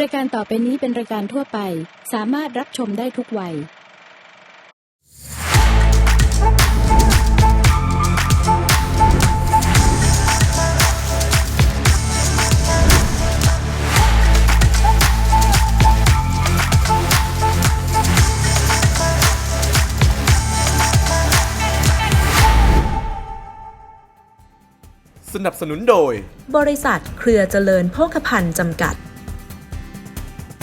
รายการต่อไปนี้เป็นรายการทั่วไป สามารถรับชมได้ทุกวัย สนับสนุนโดย บริษัทเครือเจริญโภคภัณฑ์จำกัด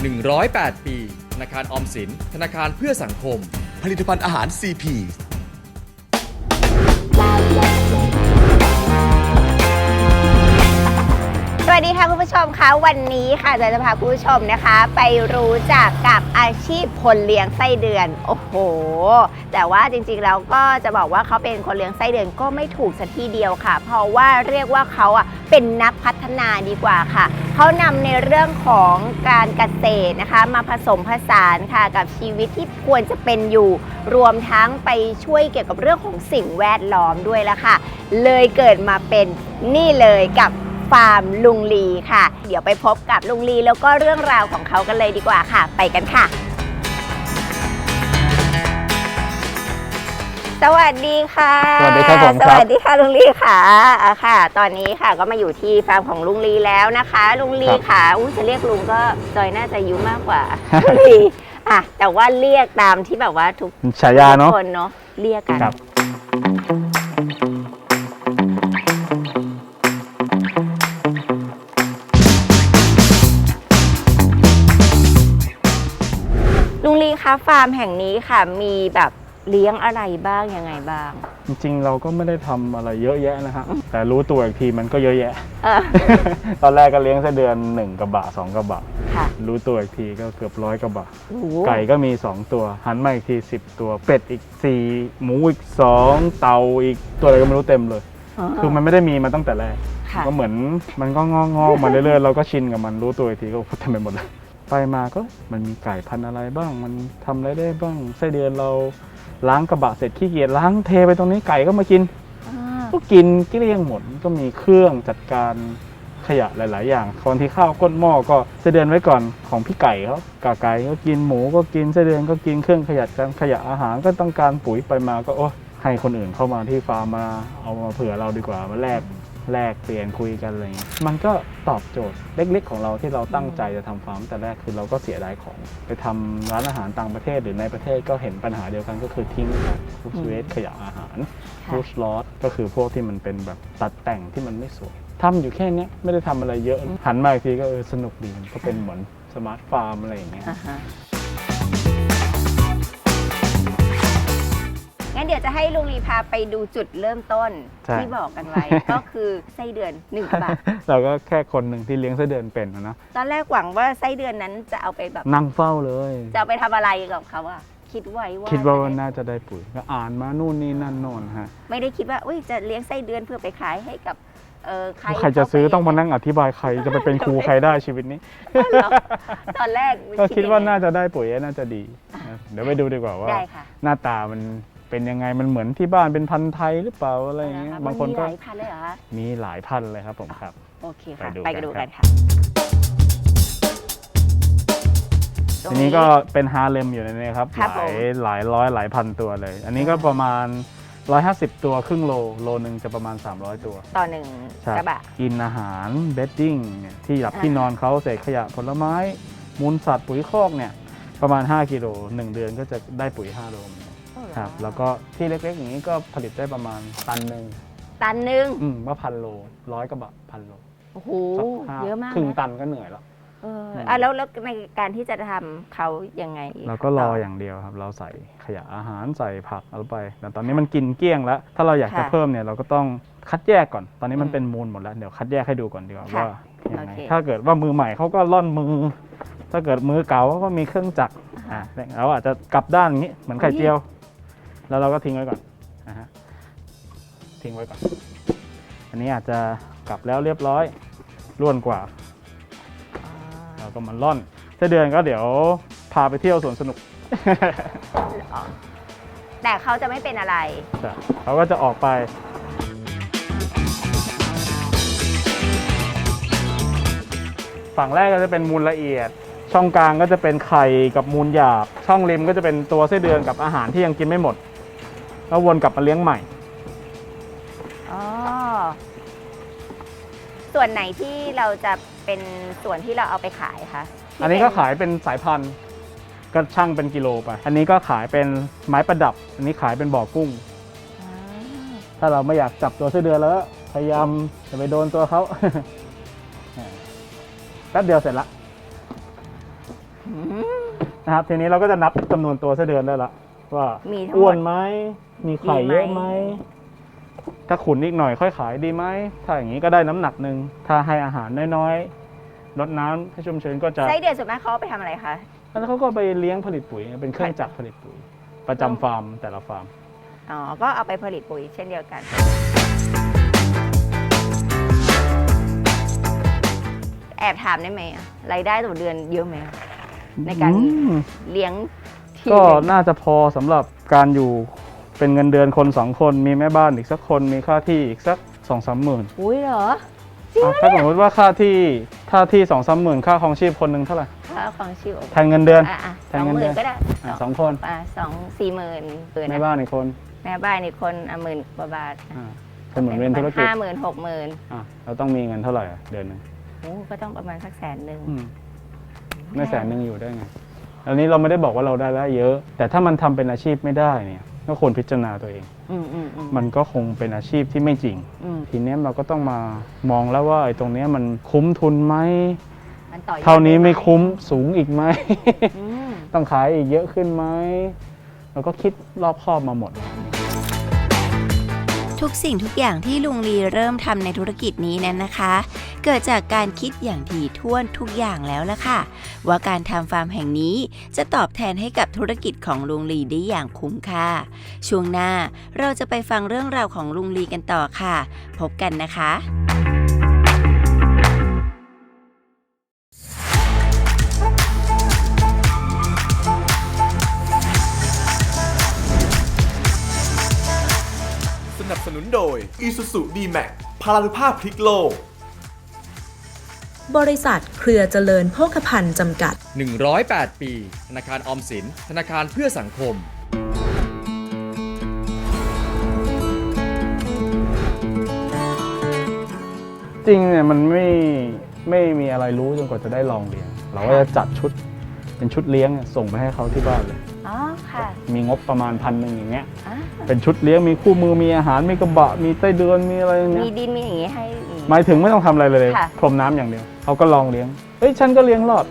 108 ปี ธนาคารออมสิน ธนาคารเพื่อสังคม ผลิตภัณฑ์อาหาร CP ผู้ชมคะวันนี้ค่ะจะจะพาคุณผู้ชมนะคะ ไปรู้จักกับอาชีพคนเลี้ยงไส้เดือน โอ้โห แต่ว่าจริงๆแล้วก็จะบอกว่าเขาเป็นคนเลี้ยงไส้เดือนก็ไม่ถูกสัทีเดียวค่ะ เพราะว่าเรียกว่าเขาอะเป็นนักพัฒนาดีกว่าค่ะ เขานำในเรื่องของการเกษตรนะคะ มาผสมผสานค่ะกับชีวิตที่ควรจะเป็นอยู่ รวมทั้งไปช่วยเกี่ยวกับเรื่องของสิ่งแวดล้อมด้วยละค่ะ เลยเกิดมาเป็นนี่เลยกับ ฟาร์มลุงลีค่ะ เดี๋ยวไปพบกับลุงลีแล้วก็เรื่องราวของเขากันเลยดีกว่าค่ะ ไปกันค่ะ สวัสดีค่ะสวัสดีครับผมสครับ วัสดีค่ะลุงลีค่ะอะค่ะ ตอนนี้ค่ะก็มาอยู่ที่ฟาร์มของลุงลีแล้วนะคะ ลุงลีค่ะอุ้ยจะเรียกลุงก็จอยน่าจะอายุมากกว่าลุงลีอะแต่ว่าเรียกตามที่แบบว่าทุก ฉายาเนาะทุกคนเนาะเรียกกัน ครับ คะฟาร์มแห่งนี้ค่ะมีแบบเลี้ยงอะไรบ้างยังไงบ้าง จริงๆ เราก็ไม่ได้ทำอะไรเยอะแยะนะฮะ แต่รู้ตัวอีกทีมันก็เยอะแยะ เออ ตอนแรกก็เลี้ยงไส้เดือนหนึ่งกระบะสองกระบะ ค่ะรู้ตัวอีกทีก็เกือบร้อยกระบะ โอ้โหไก่ก็มี 2 ตัว หันมาอีกที 10 ตัว เป็ดอีก 4 หมูอีก 2 เตาอีกตัวอะไรก็ไม่รู้เต็มเลยคือมันไม่ได้มีมาตั้งแต่แรก ค่ะ ก็เหมือนมันก็งอกงอกๆมาเรื่อยๆ เราก็ชินกับมันรู้ตัวอีกทีก็เต็มไปหมดเลย ไปมาก็มันมีไก่พันธุ์อะไรบ้าง มันทำอะไรได้บ้างไส้เดือนเราล้างกระบะเสร็จขี้เกียจล้างเทไปตรงนี้ไก่ก็มากิน อ่าก็กินเกลี้ยงหมดก็มีเครื่องจัดการขยะหลาย ๆ อย่างบางทีข้าวก้นหม้อก็ไส้เดือนไว้ก่อนของพี่ไก่เขากาไก่ก็กินหมูก็กินไส้เดือนก็กินเครื่องขยะการขยะอาหารก็ต้องการปุ๋ยไปมาก็โอ้ให้คนอื่นเข้ามาที่ฟาร์มมาเอามาเผื่อเราดีกว่ามาแลก แลกเปลี่ยนคุยกันอะไรเงี้ยมันก็ตอบโจทย์เล็ก ๆ ของเราที่เราตั้งใจจะทำฟาร์มแต่แรกคือเราก็เสียดายของ ไปทำร้านอาหารต่างประเทศหรือในประเทศก็เห็นปัญหาเดียวกันก็คือทิ้งพวกเวสขยะอาหารค่ะฟูชลอตก็คือพวกที่มันเป็นแบบตัดแต่งที่มันไม่สวยทำอยู่แค่เนี้ยไม่ได้ทำอะไรเยอะหันมาอีกทีก็เออสนุกดีมันก็เป็นเหมือนสมาร์ทฟาร์มอะไรอย่างเงี้ย อ่าฮะ งั้นเดี๋ยวจะให้ลุงลีพาไปดูจุดเริ่มต้นใช่ ที่บอกกันไว้ ก็คือไส้เดือนหนึ่งบาท เราก็แค่คนหนึ่งที่เลี้ยงไส้เดือนเป็นนะตอนแรกหวังว่าไส้เดือนนั้นจะเอาไปแบบ นั่งเฝ้าเลย จะเอาไปทำอะไรกับเขาอะคิดไว้ว่าคิดว่าจะไน่าจะได้ปุ๋ยก็อ่านมานู่นนี่นั่นโน่นฮะไม่ได้คิดว่าอุ้ยจะเลี้ยงไส้เดือนเพื่อไปขายให้กับเออใครใครจะซื้อเข้ไปต้องมานั่งอธิบายใครจะไปเป็นครูใครได้ชีวิตนี้เหรอตอนแรกก็คิดว่ายังไงน่าจะได้ปุ๋ยน่าจะดีนะเดี๋ยวไปดูดีกว่าว่า ได้ค่ะ หน้าตามัน เป็นยังไงมันเหมือนที่บ้านเป็นพันธุ์ไทยหรือเปล่าอะไรอย่างเงี้ยะะบางคนก็มัมีหลายพันเลยเหรอคะมีหลายพันเลยครับผมครับโอเคค่ะไปดูไปกันดูครักับนค่ะตรงทีนี้ก็เป็นฮาเลมอยู่ในนี้ครับครับหลายผมหลายร้อยหลายพันตัวเลย อันนี้ก็ประมาณ 150 ตัวครึ่งโลโลหนึ่งจะประมาณ 300 ตัว ต่อหนึ่งใช่กระบะกินอาหารเบดดิ้งเนี่ยที่หลับอ่าที่นอนเขาเศษขยะผลไม้ มูลสัตว์ปุ๋ยคอกเนี่ยประมาณ 5 กิโล1เดือนก็จะได้ปุ๋ย 5 โล ครับ แล้วก็ที่เล็กๆอย่างนี้ก็ผลิตได้ประมาณตันหนึ่งตันหนึ่งอืมว่าพันโลร้อยกระบะพันโลโอ้โหสักห้าเยอะมากครึ่งนะตันก็เหนื่อยแล้ว เอออะแล้วแล้วในการที่จะทำเขายังไงเราก็รออย่างเดียวครับ เราใส่ขยะอาหารใส่ผักเอาไป แต่ตอนนี้มันกินเกลี้ยงแล้ว ถ้าเราอยากจะเพิ่มเนี่ยเราก็ต้องคัดแยกก่อน ตอนนี้มันเป็นมูลหมดแล้ว เดี๋ยวคัดแยกให้ดูก่อนดีกว่าว่ายังไงถ้าเกิดว่ามือใหม่เขาก็ล่อนมือ ถ้าเกิดมือเก่าเขาก็มีเครื่องจักรอะเราอาจจะกลับด้านอย่างนี้เหมือนไข่เจียว แล้วเราก็ทิ้งไว้ก่อนนะฮะทิ้งไว้ก่อน อันนี้อาจจะกลับแล้วเรียบร้อยร่วนกว่าเราก็มาล่อนไส้เดือนก็เดี๋ยวพาไปเที่ยวสวนสนุกแต่เขาจะไม่เป็นอะไรใช่เขาก็จะออกไปสฝั่งแรกก็จะเป็นมูลละเอียด ช่องกลางก็จะเป็นไข่กับมูลหยาบ ช่องริมก็จะเป็นตัวไส้เดือนกับอาหารที่ยังกินไม่หมด แล้ววนกลับมาเลี้ยงใหม่ อ๋อ ส่วนไหนที่เราจะเป็นส่วนที่เราเอาไปขายคะที่อันนี้ก็เป็ขายเป็นสายพันธุ์ก็ช่างเป็นกิโลไป อันนี้ก็ขายเป็นไม้ประดับ อันนี้ขายเป็นบ่อกุ้งอ่าถ้าเราไม่อยากจับตัวไส้เดือนแล้ว พยายามจะไปโดนตัวเขา แป๊บเดียวเสร็จละอืมนะครับทีนี้เราก็จะนับจำนวนตัวไส้เดือนได้ละ ว่ามีทั้งหมดอ้วนไหมมีไข่เยอะไหมดีไหม ถ้าขุนอีกหน่อยค่อยขายดีไหม ถ้าอย่างนี้ก็ได้น้ำหนักหนึ่ง ถ้าให้อาหารน้อยๆลดน้ำให้ชุ่มชื้นก็จะไส้เดือนส่วนมากเขาเอาไปทำอะไรคะ แล้วเขาก็ไปเลี้ยงผลิตปุ๋ย เป็นเครื่องจักรผลิตปุ๋ย ประจำฟาร์มแต่ละฟาร์ม อ๋อ ก็เอาไปผลิตปุ๋ยเช่นเดียวกัน แอบถามได้ไหมอะรายได้ต่อเดือนเยอะไหมอะในการอืม เลี้ยงที ก็หนึ่งน่าจะพอสำหรับการอยู่เป็นเงินเดือนคนสองคนมีแม่บ้านอีกสักคนมีค่าที่อีกสักสองสามหมื่นอุ้ยเหรออะถ้าสมมติว่าค่าที่ค่าที่สองสามหมื่นค่าครองชีพคนหนึ่งเท่าไหร่ค่าของชีพแทนเงินเดือน อะอะแทสนองเงินหเดืมื่อนนก็ได้อะสองคน อะสองสี่หมื่นเกินแม่นะบ้านอีกคนแม่บ้านอีกคนอะหมื่นกว่าบาทอ่าเป็นเหมือนเรียนธุรกิจห้าหมื่นหกหมื่นอะเราต้องมีเงินเท่าไหร่อะเดือนหนึงโอ้ก็ต้องประมาณสักแสนหนึ่ง อืมไม่แสนหนึ่งอยู่ได้ไง อันนี้เราไม่ได้บอกว่าเราได้แล้วเยอะ แต่ถ้ามันทำเป็นอาชีพไม่ได้เนี่ยก็ควรพิจารณาตัวเองอืมอืมอืมมันก็คงเป็นอาชีพที่ไม่จริงอืมทีเนี้ยเราก็ต้องมามองแล้วว่าไอ้ตรงเนี้ยมันคุ้มทุนไหมมันต่อยอดเท่านี้ไม่ด้หคุ้มสูงอีกไหมอืมต้องขายอีกเยอะขึ้นไหม เราก็คิดรอบคอบมาหมด ทุกสิ่งทุกอย่างที่ลุงลีเริ่มทำในธุรกิจนี้นั้นนะคะ เกิดจากการคิดอย่างถี่ถ้วนทุกอย่างแล้วละค่ะ ว่าการทำฟาร์มแห่งนี้จะตอบแทนให้กับธุรกิจของลุงลีได้อย่างคุ้มค่า ช่วงหน้าเราจะไปฟังเรื่องราวของลุงลีกันต่อค่ะ พบกันนะคะ Isuzu D-Max พลานุภาพพลิกโลก บริษัทเครือเจริญโภคภัณฑ์จำกัด 108 ปี ธนาคารออมสิน ธนาคารเพื่อสังคม จริงเนี่ยมันไม่ไม่มีอะไรรู้จนกว่าจะได้ลองเลี้ยงเราก็จะจัดชุดเป็นชุดเลี้ยงเนี่ยส่งไปให้เขาที่บ้านเลย อ๋อค่ะมีงบประมาณพันหนึ่งอย่างเงี้ย อะเป็นชุดเลี้ยงมีคู่มือมีอาหารมีกระบะมีไส้เดือนมีอะไรอย่างเงี้มียดินมีอย่างงี้ให้อืมหมายถึงไม่ต้องทำอะไรเลยค่ะ พรมน้ำอย่างเดียวเขาก็ลองเลี้ยงเอ้ยฉันก็เลี้ยงรอด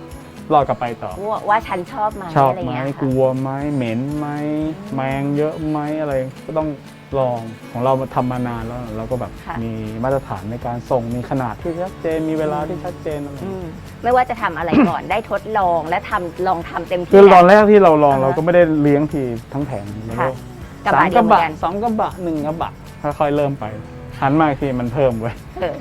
รอดกลับไปต่อ ว่าว่าฉันชอบไหมชอบอะไรไหมเงี้ยกลัวไหมเหม็นไหมแมงเยอะไหมอะไรก็ต้อง ลองของเราทำมานานแล้วเราก็แบบค่ะ มีมาตรฐานในการส่งมีขนาดที่ชัดเจนมีเวลาที่ชัดเจนอะไรอืมไม่ว่าจะทำอะไรก่อนได้ทดลองและทำลองทำเต็มที่คือตอนแล้วแรกที่เราลองอ่าฮะเราก็ไม่ได้เลี้ยงทีทั้งแผงแล้วก็ค่ะกระสาบะมเดีกยวระเหมือนบะกันสองกระบะหนึ่งกระบะค่อยๆเริ่มไปหันมาอีกทีมันเพิ่มเว้ยเออ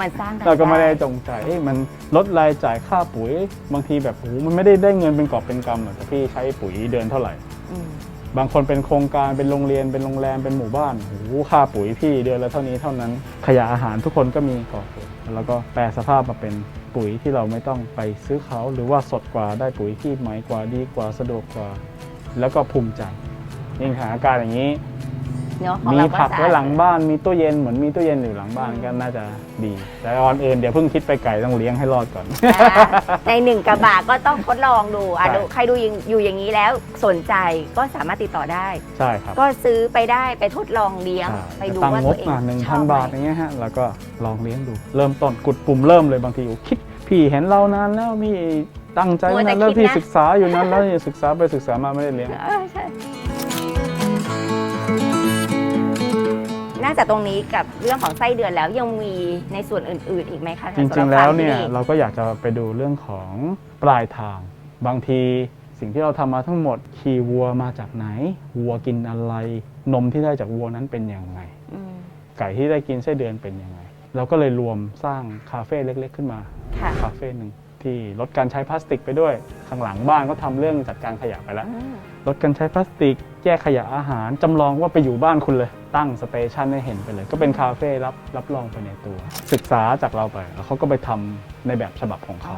มันสร้างยเราก็ไม่ได้จงใจเอ้ยมันลดรายจ่ายค่าปุ๋ย บางทีแบบโอ้โหมันไม่ได้ได้เงินเป็นกอบเป็นกำหรอกแต่พี่ใช้ปุ๋ยเดือนเท่าไหร่ อืม บางคนเป็นโครงการเป็นโรงเรียนเป็นโรงแรมเป็นหมู่บ้านโอ้โหค่าปุ๋ยพี่เดือนละเท่านี้เท่านั้น ขยะอาหารทุกคนก็มีก่อแล้วก็แปลสภาพมาเป็นปุ๋ยที่เราไม่ต้องไปซื้อเขา หรือว่าสดกว่าได้ปุ๋ยที่ใหม่กว่าดีกว่าสะดวกกว่า แล้วก็ภูมิใจยิ่งสถาการอย่างนี้ เนาะของมีเราผักสะอาดไว้หลังบ้านมีตู้เย็นเหมือนมีตู้เย็นอยู่หลังบ้านก็น่าจะดี แต่ก่อนอื่นเดี๋ยวเพิ่งคิดไปไกลต้องเลี้ยงให้รอดก่อนอ่าในหนึ่งกระบะก็ต้องทดลองดูอะใช่ ดูใครดูยังอยู่อย่างนี้แล้วสนใจก็สามารถติดต่อได้ ใช่ครับก็ซื้อไปได้ไปทดลองเลี้ยงใช่ไปดูตั้งว่างตับวเองมาหนึ่งชพัอนบไหม บาทอย่างเงี้ยฮะแล้วก็ลองเลี้ยงดู เริ่มต้นกดปุ่มเริ่มเลยบางทีโอ้คิดพี่เห็นเรานานแล้วพี่ตั้งใจมัวแต่นานแล้วคิดพี่นะ ศึกษาอยู่นั้นแล้วศึกษาไปศึกษามาไม่ได้เลี้ยง เออใช่ นอกจากตรงนี้กับเรื่องของไส้เดือนแล้วยังมีในส่วนอื่น ๆ อีกไหมคะจริงสำหๆแล้วฟาร์มเนี่ยที่เราก็อยากจะไปดูเรื่องของปลายทาง บางทีสิ่งที่เราทำมาทั้งหมดขี่วัวมาจากไหน วัวกินอะไร นมที่ได้จากวัวนั้นเป็นยังไงอืมไก่ที่ได้กินไส้เดือนเป็นยังไงเราก็เลยรวมสร้างคาเฟ่เล็ก ๆ ขึ้นมาค่ะคาเฟ่หนึ่งทที่ลดการใช้พลาสติกไปด้วยข้างหลังบ้านก็ทำเรื่องจัดการขยะไปแล้ว ลดการใช้พลาสติก แยกขยะอาหาร จำลองว่าไปอยู่บ้านคุณเลย ตั้งสเตชันให้เห็นไปเลย ก็เป็นคาเฟ่รับรับรองไปในตัว ศึกษาจากเราไป แล้วเขาก็ไปทำในแบบฉบับของเขา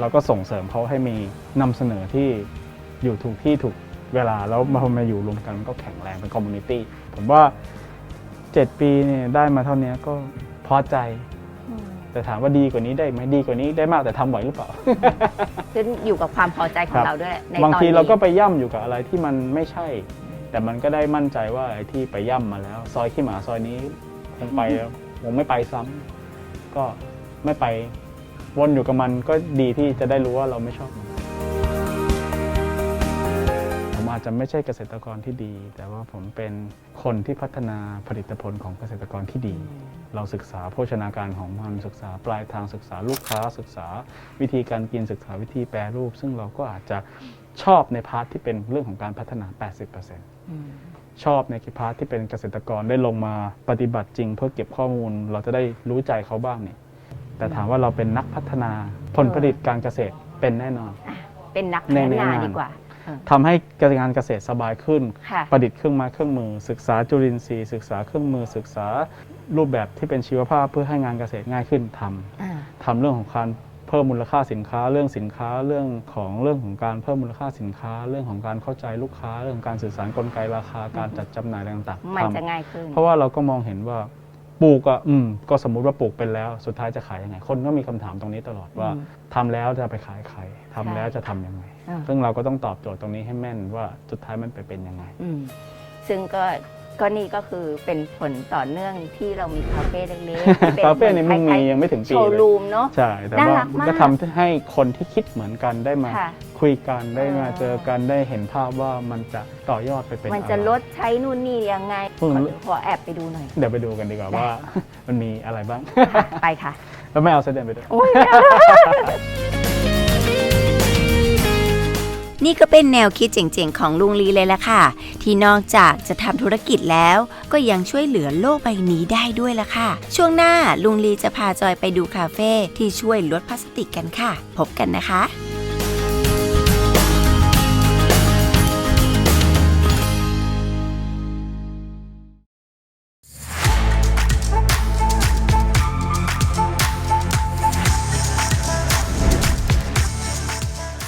เราก็ส่งเสริมเขาให้มีนำเสนอที่อยู่ถูกที่ถูกเวลา แล้วมาพอมาอยู่รวมกันก็แข็งแรงเป็นคอมมูนิตี้ ผมว่า 7 ปีเนี่ยได้มาเท่านี้ก็พอใจ แต่ถามว่าดีกว่านี้ได้ไหมดีกว่านี้ได้มากแต่ทำไหวหรือเปล่าขึ้นอยู่กับความพอใจขอครังบเราด้วยในบางตอนทีนี้เราก็ไปย่ำอยู่กับอะไรที่มันไม่ใช่ แต่มันก็ได้มั่นใจว่าไอ้ที่ไปย่ำมาแล้ว ซอยขี้หมาซอยนี้คงไปแล้วคงไม่ไปซ้ำก็ไม่ไปวนอยู่กับมันก็ดีที่จะได้รู้ว่าเราไม่ชอบมัน จจะไม่ใช่เกษตรกรที่ดี แต่ว่าผมเป็นคนที่พัฒนาผลิตผลของเกษตรกรที่ดี เราศึกษาโภชนาการของมันศึกษาปลายทางศึกษาลูกค้า ศึกษาวิธีการกินศึกษาวิธีแปรรูป ซึ่งเราก็อาจจะชอบในพาร์ทที่เป็นเรื่องของการพัฒนา 80%ชอบในพาร์ทที่เป็นเกษตรกรได้ลงมาปฏิบัติจริง เพื่อเก็บข้อมูลเราจะได้รู้ใจเขาบ้างเนี่ยแต่ถามว่าเราเป็นนักพัฒนาผลผลิตการเกษตรเป็นแน่นอน เป็นนักพัฒในนาแนวงานดีกว่า ทำให้การงานเกษตรสบายขึ้น ค่ะ ประดิษฐ์เครื่องไม้เครื่องมือ ศึกษาจุลินทรีย์ศึกษาเครื่องมือศึกษารูปแบบที่เป็นชีวภาพเพื่อให้งานเกษตรง่ายขึ้นทำ อ่า ทำเรื่องของการเพิ่มมูลค่าสินค้าเรื่องสินค้าเรื่องของเรื่องของการเพิ่มมูลค่าสินค้า เรื่องของการเข้าใจลูกค้า เรื่องของการสื่อสารกลไกราคาการจัดจำหน่ายอะไรต่างๆมันทำจะง่ายขึ้น เพราะว่าเราก็มองเห็นว่า ปลูกอะอืมก็สมมุติว่าปลูกเป็นแล้ว สุดท้ายจะขายยังไง คนก็มีคำถามตรงนี้ตลอดว่าอืมทำแล้วจะไปขายใครทำแล้วจะทำยังไง อ่า ซึ่งเราก็ต้องตอบโจทย์ตรงนี้ให้แม่นว่าสุดท้ายมันไปเป็นยังไง อืมซึ่งก็ ก็นี่ก็คือเป็นผลต่อเนื่องที่เรามีคาเฟ่เล็กๆที่ป็คาเฟ่เนี่ยมึงมีคล้าๆยังไม่ถึงโชปีว์เลยรูมเนาะใช่แต่น่าว่ารักมากก็ทำให้คนที่คิดเหมือนกันได้มาค่ะคุยกันได้มาอ๋อเจอกันได้เห็นภาพว่ามันจะต่อยอดไปเป็นมันอะไรจะลดใช้นู่นนี่ยังไงอืขมอขอแอบไปดูหน่อย เดี๋ยวไปดูกันดีกว่าว่ามันมีอะไรบ้างค่ะไปค่ะ แล้วไม่เอาเสด็จไปด้วย นี่ก็เป็นแนวคิดเจ๋งๆ ของลุงลีเลยล่ะค่ะ ที่นอกจากจะทำธุรกิจแล้วก็ยังช่วยเหลือโลกใบนี้ได้ด้วยล่ะค่ะ ช่วงหน้าลุงลีจะพาจอยไปดูคาเฟ่ที่ช่วยลดพลาสติกกันค่ะ พบกันนะคะ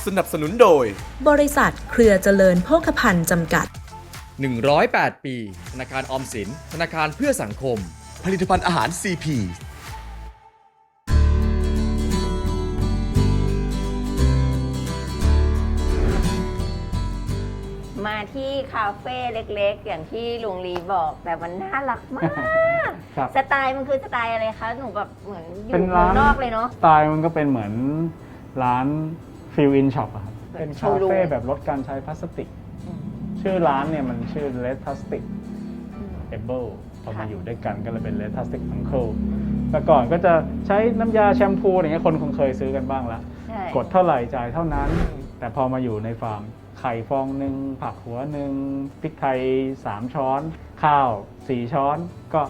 สนับสนุนโดย บริษัทเครือเจริญโภคภัณฑ์จำกัด 108 ปี ธนาคารออมสิน ธนาคารเพื่อสังคม ผลิตภัณฑ์อาหาร CP มาที่คาเฟ่เล็กๆ อย่างที่ลุงลีบอกแต่มันน่ารักมาก ครับสไตล์มันคือสไตล์อะไรคะ หนูแบบเหมือนอยู่เป็นเมืร้าองนนอกเลยเนาะ สไตล์มันก็เป็นเหมือนร้าน ฟิลอินช็อปครับเหมือนเป็นโชคาว์รูมเฟ่แบบลดการใช้พลาสติก ชื่อร้านเนี่ยมันชื่อ Less Plastic Able พอมาอยู่ด้วยกันก็เลยเป็น Less Plastic Uncle แต่ก่อนก็จะใช้น้ำยาแชมพูอย่างเงี้ยคนคงเคยซื้อกันบ้างละใช่กดเท่าไหร่จ่ายเท่านั้น แต่พอมาอยู่ในฟาร์มไข่ฟองหนึ่งผักหัวหนึ่งพริกไทย 3 ช้อน ข้าว 4 ช้อนก็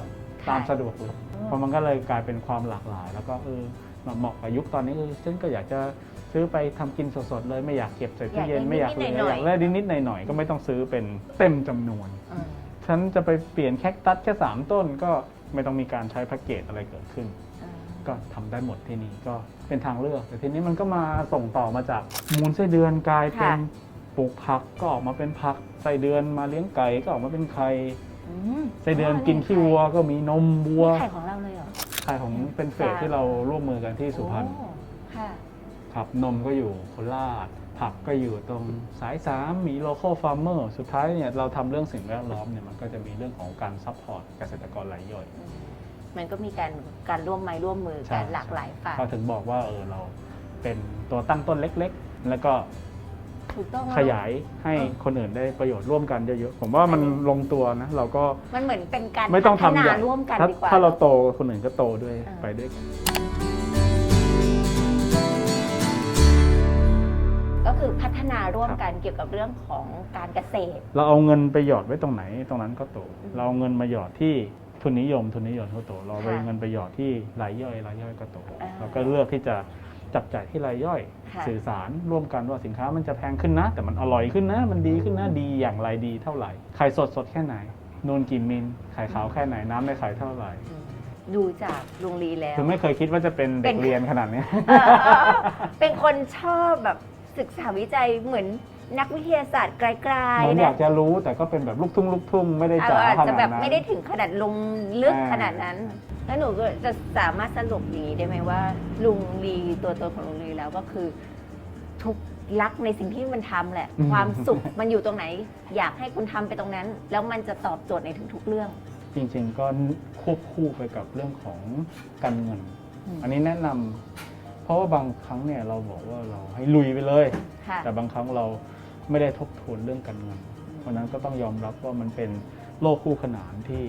ตามสะดวกเลยเพราะมันก็เลยกลายเป็นความหลากหลาย แล้วก็เออมาเหมาะกับยุคตอนนี้เออฉันก็อยากจะ ซื้อไปทำกินสดๆเลยไม่อยากเก็บใส่ตู้เย็นไม่อยากเหลืออยากได้นิดๆหน่อยๆก็ไม่ต้องซื้อเป็นเต็มจำนวน อืมฉันจะไปเปลี่ยนแคคตัสแค่3ต้นก็ไม่ต้องมีการใช้แพ็กเกจอะไรเกิดขึ้น อืม ก็ทำได้หมดที่นี่ก็เป็นทางเลือก แต่ทีนี้มันก็มาส่งต่อมาจากมูลไส้เดือนกลายเป็นค่ะ ปลูกผักก็ออกมาเป็นผักไส้เดือนมาเลี้ยงไก่ก็ออกมาเป็นไข่อืมไส้เดือนกินขี้วัวก็มีนมวัวนี่ไข่ของเราเลยเหรอ ไข่ของเป็นเฟสที่เราร่วมมือกันที่สุพรรณ โอ้ค่ะ ครับนมก็อยู่โคราชผักก็อยู่ตรงสายสามมี local farmer สุดท้ายเนี่ยเราทำเรื่องสิ่งแวดล้อมเนี่ยมันก็จะมีเรื่องของการซัพพอร์ตเกษตรกรรายย่อย มันก็มีการการร่วมไม้ร่วมมือใช่ กันหลากหลายฝ่ายเขาถึงบอกว่าเออเราเป็นตัวตั้งต้นเล็กๆ แล้วก็ถูกต้องขยายให้คนอื่นได้ประโยชน์ร่วมกันเยอะๆ ผมว่ามันลงตัวนะ เราก็มันเหมือนเป็นการไม่ต้องพัฒทำนาใหญ่ร่วมกันถ้าดีกว่า ถ้าเราโตคนอื่นก็โตด้วยอ่าไปด้วยกันก็ คือพัฒนาร่วมกันเกี่ยวกับเรื่องของการเกษตร เราเอาเงินไปหยอดไว้ตรงไหน ตรงนั้นก็โต เราเอาเงินมาหยอดที่ทุนนิยม ทุนนิยมก็โต เราเอาค่ะเงินไปหยอดที่รายย่อยรายย่อยก็โตอ่าเราก็เลือกที่จะจับจ่ายที่รายย่อยค่ะสื่อสารร่วมกันว่าสินค้ามันจะแพงขึ้นนะ แต่มันอร่อยขึ้นนะ มันดีขึ้นนะดีอย่างไรดีเท่าไหร่ไข่สดสดแค่ไหนนูนกี่มิลไข่ขาวแค่ไหนน้ำในไข่เท่าไหร่ดูจากลุงลีแล้วคือไม่เคยคิดว่าจะเป็นเด็เป็กนเรียนขนาดเนี้ยเออเป็นคนชอบแบบ ศึกษาวิจัยเหมือนนักวิทยาศาสตร์ไกลเหมือนๆอยานะกจะรู้แต่ก็เป็นแบบลูกทุ่งลูกทุ่งไม่ได้เอจ๋าออาจขจะนาดแบบนั้น ไม่ได้ถึงขนาดลงลึกอ่า ขนาดนั้น แล้วหนูก็จะสามารถสรุปอย่างนี้ได้ไหมว่า ลุงลีตัวตนของลุงลีแล้วก็คือ ทุกรักในสิ่งที่มันทำแหละ ความสุขมันอยู่ตรงไหน อยากให้คุณทำไปตรงนั้น แล้วมันจะตอบโจทย์ในทุกๆเรื่อง จริงๆก็ควบคู่ไปกับเรื่องของการเงิน อืม อันนี้แนะนำ เพราะว่าบางครั้งเนี่ยเราบอกว่าเราให้ลุยไปเลย ค่ะ แต่บางครั้งเราไม่ได้ทบทวนเรื่องการเงินเพราะฉะนั้นก็ต้องยอมรับว่ามันเป็นโลกคู่ขนานที่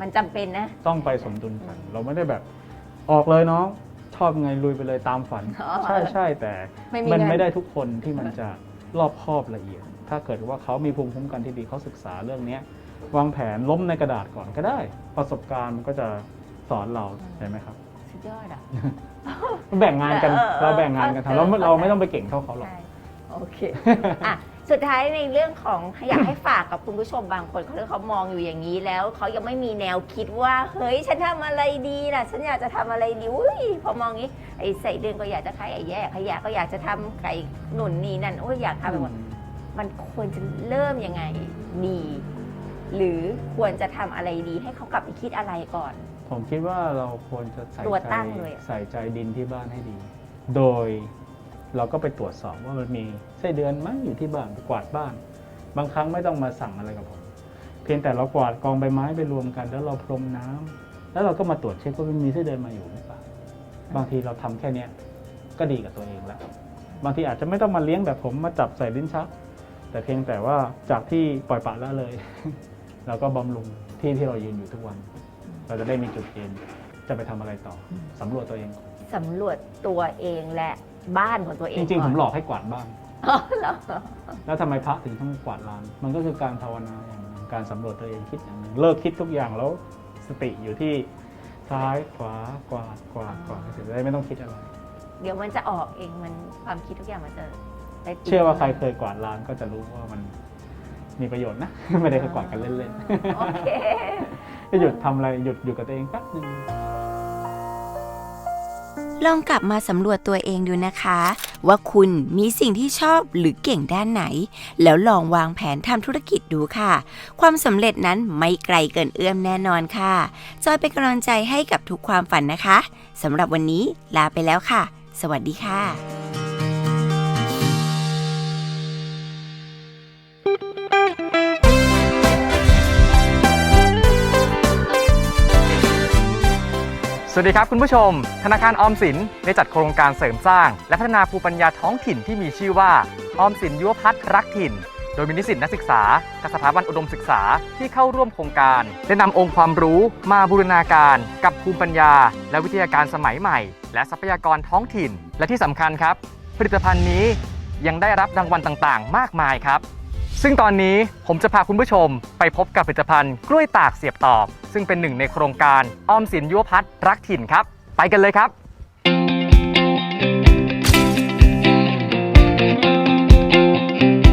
มันจำเป็นนะ ต้องไปสมดุลกัน เราไม่ได้แบบออกเลยน้องชอบไงลุยไปเลยตามฝัน อ๋อใช่ใช่แต่ไม่มีมันเงิน ไม่ได้ทุกคนที่มันจะรอบคอบละเอียด ถ้าเกิดว่าเขามีภูมิคุ้มกันที่ดีเขาศึกษาเรื่องเนี้ยวางแผนล้มในกระดาษก่อนก็ได้ ประสบการณ์มันก็จะสอนเราใช่ไหมครับ สุดยอดอะ แบ่งงานกันเออเออเราแบ่งงานกันเอทำอเราเข้าใจ เราไม่ต้องไปเก่งเท่าเขาหรอก ใช่โอเคอะสุดท้ายในเรื่องของอยากให้ฝากกับคุณผู้ชมบางคนเขาเขามองอยู่อย่างนี้แล้วเขายังไม่มีแนวคิดว่า เฮ้ยฉันทำอะไรดีล่ะ ฉันอยากจะทำอะไรดีอุ้ยพอมองงี้ไอ้ใส่เดือนก็อยากจะขายไอ้แย่ขยะก็อยากจะทำไก่หนุนนี่นั่นโอ้ยอยากทำไปหมด มันควรจะเริ่มยังไงดี หรือควรจะทำอะไรดีให้เขากลับไปคิดอะไรก่อน ผมคิดว่าเราควรจะใส่ตัวใจตั้งเลยอะ ใส่ใจดินที่บ้านให้ดี โดยเราก็ไปตรวจสอบว่ามันมีไส้เดือนไหมอยู่ที่บ้านกวาดบ้าน บางครั้งไม่ต้องมาสั่งอะไรกับผม เพียงแต่เรากวาดกองใบไม้ไปรวมกัน แล้วเราพรมน้ำแล้วเราก็มาตรวจเช็คว่ามันมีไส้เดือนมาอยู่หรือเปล่าบางทีเราทำแค่เนี้ยก็ดีกับตัวเองแล้วบางทีอาจจะไม่ต้องมาเลี้ยงแบบผมมาจับใส่ลิ้นชัก แต่เพียงแต่ว่าจากที่ปล่อยปละละเลย เราก็บำรุงที่ที่เรายืนอยู่ทุกวัน เราจะได้มีจุดยืนจะไปทำอะไรต่อสำรวจตัวเองก่อนสำรวจตัวเองและบ้านของตัวเองจริงๆก่ผอนมหลอกให้กวาดบ้าน อ๋อเหรอแล้วทำไมพระถึงต้องกวาดลาน มันก็คือการภาวนาอย่างหนึ่งการสำรวจตัวเองคิดอย่างหนึ่งเลิกคิดทุกอย่างแล้วสติอยู่ที่ซ้ายขวากวาดกวาดกวาดจะได้ไม่ต้องคิดอะไร เดี๋ยวมันจะออกเองมันความคิดทุกอย่างมันจะได้ติด เชื่อว่าใครเคยกวาดลานก็จะรู้ว่ามันมีประโยชน์นะ ไม่ได้แค่กวาดกันเล่นโอเค จะหยุดทำอะไรหยุดอยู่กับตัวเองแป๊บหนึง ลองกลับมาสำรวจตัวเองดูนะคะ ว่าคุณมีสิ่งที่ชอบหรือเก่งด้านไหน แล้วลองวางแผนทำธุรกิจดูค่ะ ความสำเร็จนั้นไม่ไกลเกินเอื้อมแน่นอนค่ะ จอยเป็นกำลังใจให้กับทุกความฝันนะคะสำหรับวันนี้ลาไปแล้วค่ะ สวัสดีค่ะ สวัสดีครับคุณผู้ชม ธนาคารออมสินได้จัดโครงการเสริมสร้าง และพัฒนาภูมิปัญญาท้องถิ่นที่มีชื่อว่า ออมสินยุวพัฒน์รักถิ่น โดยมีนิสิตนักศึกษาจากสถาบันอุดมศึกษาที่เข้าร่วมโครงการ ได้นำองค์ความรู้มาบูรณาการ กับภูมิปัญญา และวิทยาการสมัยใหม่ และทรัพยากรท้องถิ่น และที่สำคัญครับ ผลิตภัณฑ์นี้ยังได้รับรางวัลต่างๆ มากมายครับ ซึ่งตอนนี้ผมจะพาคุณผู้ชมไปพบกับผลิตภัณฑ์กล้วยตากเสียบตอบซึ่งเป็นหนึ่งในโครงการออมสินยุวพัฒน์รักถิ่นครับ ไปกันเลยครับ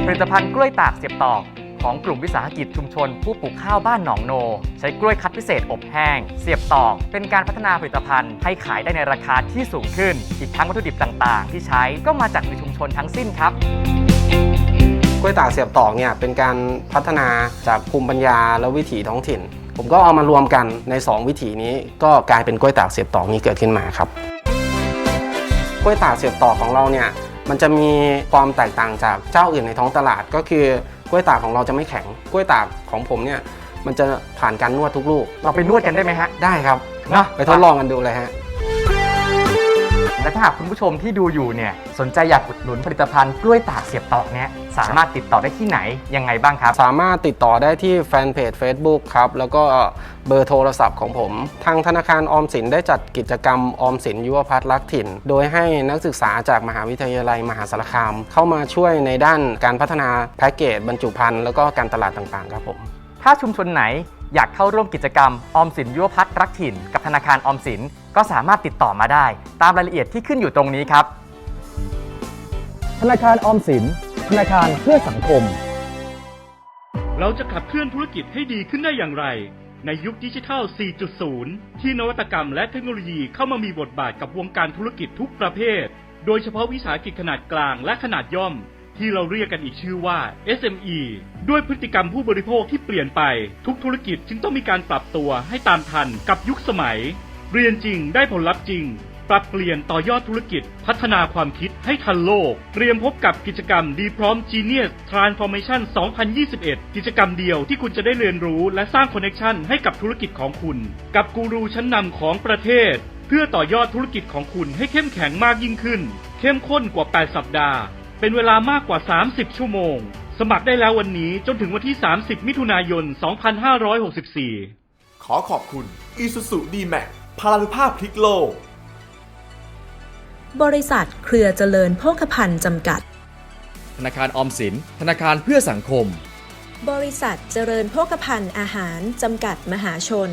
ผลิตภัณฑ์กล้วยตากเสียบตอกของกลุ่มวิสาหกิจชุมชน ผู้ปลูกข้าวบ้านหนองโน ใช้กล้วยคัดพิเศษอบแห้ง เสียบตอกเป็นการพัฒนาผลิตภัณฑ์ให้ขายได้ในราคาที่สูงขึ้น อีกทั้งวัตถุดิบต่างๆ ที่ใช้ก็มาจากในชุมชนทั้งสิ้นครับ กล้วยตากเสียบตอกเนี่ยเป็นการพัฒนาจากภูมิปัญญาและวิถีท้องถิ่น ผมก็เอามารวมกันใน 2 วิถีนี้ ก็กลายเป็นกล้วยตากเสียบตอกนี้เกิดขึ้นมาครับกล้วยตากเสียบตอกของเราเนี่ยมันจะมีความแตกต่างจากเจ้าอื่นในท้องตลาด ก็คือกล้วยตากของเราจะไม่แข็งกล้วยตากของผมเนี่ยมันจะผ่านการนวดทุกลูก เราไปนวดกันได้ไหมฮะ ได้ครับ เนาะไปทดลองกันดูเลยฮะ และถ้าหากคุณผู้ชมที่ดูอยู่เนี่ยสนใจอยากอุดหนุนผลิตภัณฑ์กล้วยตากเสียบตอกเนี่ยสามารถติดต่อได้ที่ไหนยังไงบ้างครับ สามารถติดต่อได้ที่แฟนเพจ Facebook ครับ แล้วก็เบอร์โทรศัพท์ของผม ทางธนาคารออมสินได้จัดกิจกรรมออมสินยุวพัฒน์รักถิ่น โดยให้นักศึกษาจากมหาวิทยาลัยมหาสารคาม เข้ามาช่วยในด้านการพัฒนาแพ็กเกจบรรจุภัณฑ์แล้วก็การตลาดต่างๆครับผม ถ้าชุมชนไหน อยากเข้าร่วมกิจกรรม ออมสินยุวพัฒน์รักถิ่น กับธนาคารออมสินก็สามารถติดต่อมาได้ ตามรายละเอียดที่ขึ้นอยู่ตรงนี้ครับ ธนาคารออมสิน ธนาคารเพื่อสังคม เราจะขับเคลื่อนธุรกิจให้ดีขึ้นได้อย่างไร ในยุคดิจิทัล 4.0 ที่นวัตกรรมและเทคโนโลยีเข้ามามีบทบาทกับวงการธุรกิจทุกประเภท โดยเฉพาะวิสาหกิจขนาดกลางและขนาดย่อม ที่เราเรียกกันอีกชื่อว่า SME ด้วยพฤติกรรมผู้บริโภคที่เปลี่ยนไป ทุกธุรกิจจึงต้องมีการปรับตัวให้ตามทันกับยุคสมัย เรียนจริงได้ผลลัพธ์จริง ปรับเปลี่ยนต่อยอดธุรกิจ พัฒนาความคิดให้ทันโลก เตรียมพบกับกิจกรรมดีพร้อม Genius Transformation 2021 กิจกรรมเดียวที่คุณจะได้เรียนรู้และสร้างคอนเน t ชันให้กับธุรกิจของคุณ กับกูรูชั้นนำของประเทศ เพื่อต่อยอดธุรกิจของคุณให้เข้มแข็งมากยิ่งขึ้น เข้มข้นกว่า 8 สัปดาห์ เป็นเวลามากกว่า 30 ชั่วโมง สมัครได้แล้ววันนี้จนถึงวันที่ 30 มิถุนายน 2564 ขอขอบคุณ Isuzu D-Max พลานุภาพพลิกโลก บริษัทเครือเจริญโภคภัณฑ์จำกัด ธนาคารออมสิน ธนาคารเพื่อสังคม บริษัทเจริญโภคภัณฑ์อาหารจำกัดมหาชน